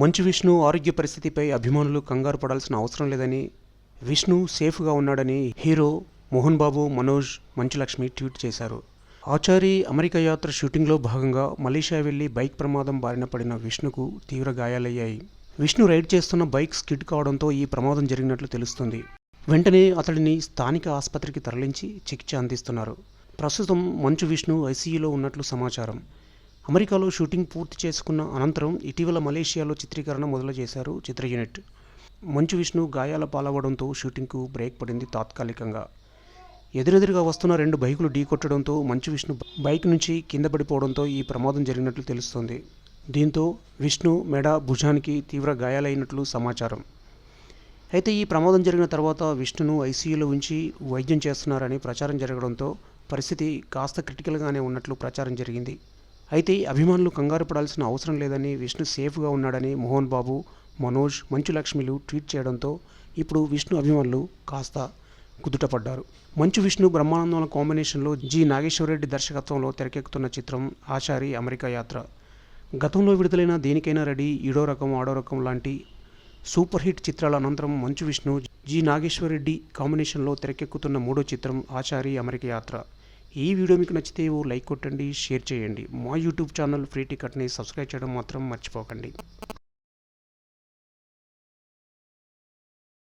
మంచు విష్ణు ఆరోగ్య పరిస్థితిపై అభిమానులు కంగారు పడాల్సిన అవసరం లేదని విష్ణు సేఫ్గా ఉన్నాడని హీరో మోహన్ బాబు మనోజ్ మంచులక్ష్మి ట్వీట్ చేశారు. ఆచారి అమెరికా యాత్ర షూటింగ్లో భాగంగా మలేషియా వెళ్ళి బైక్ ప్రమాదం బారిన పడిన విష్ణుకు తీవ్ర గాయాలయ్యాయి. విష్ణు రైడ్ చేస్తున్న బైక్ స్కిడ్ కావడంతో ఈ ప్రమాదం జరిగినట్లు తెలుస్తుంది. వెంటనే అతడిని స్థానిక ఆసుపత్రికి తరలించి చికిత్స అందిస్తున్నారు. ప్రస్తుతం మంచు విష్ణు ఐసీయూలో ఉన్నట్లు సమాచారం. అమెరికాలో షూటింగ్ పూర్తి చేసుకున్న అనంతరం ఇటీవల మలేషియాలో చిత్రీకరణ మొదలు చేశారు చిత్ర యూనిట్. మంచు విష్ణు గాయాల పాలవడంతో షూటింగ్కు బ్రేక్ పడింది తాత్కాలికంగా. ఎదురెదురుగా వస్తున్న రెండు బైకులు ఢీకొట్టడంతో మంచు విష్ణు బైక్ నుంచి కింద పడిపోవడంతో ఈ ప్రమాదం జరిగినట్లు తెలుస్తోంది. దీంతో విష్ణు మెడ భుజానికి తీవ్ర గాయాలైనట్లు సమాచారం. అయితే ఈ ప్రమాదం జరిగిన తర్వాత విష్ణును ఐసీయూలో ఉంచి వైద్యం చేస్తున్నారని ప్రచారం జరగడంతో పరిస్థితి కాస్త క్రిటికల్గానే ఉన్నట్లు ప్రచారం జరిగింది. అయితే అభిమానులు కంగారు పడాల్సిన అవసరం లేదని విష్ణు సేఫ్గా ఉన్నాడని మోహన్ బాబు మనోజ్ మంచు లక్ష్మిలు ట్వీట్ చేయడంతో ఇప్పుడు విష్ణు అభిమానులు కాస్త కుదుటపడ్డారు. మంచు విష్ణు బ్రహ్మానందం కాంబినేషన్లో జి. నాగేశ్వరరెడ్డి దర్శకత్వంలో తెరకెక్కుతున్న చిత్రం ఆచారి అమెరికా యాత్ర. గతంలో విడుదలైన దేనికైనా రెడీ ఈడో రకం ఆడో రకం లాంటి సూపర్ హిట్ చిత్రాల అనంతరం మంచు విష్ణు జి. నాగేశ్వరరెడ్డి కాంబినేషన్లో తెరకెక్కుతున్న మూడో చిత్రం ఆచారి అమెరికా యాత్ర. ఈ వీడియో మీకు నచ్చితే ఓ లైక్ కొట్టండి షేర్ చేయండి. మా యూట్యూబ్ ఛానల్ ఫ్రీ టికెట్ని సబ్స్క్రైబ్ చేయడం మాత్రం మర్చిపోకండి.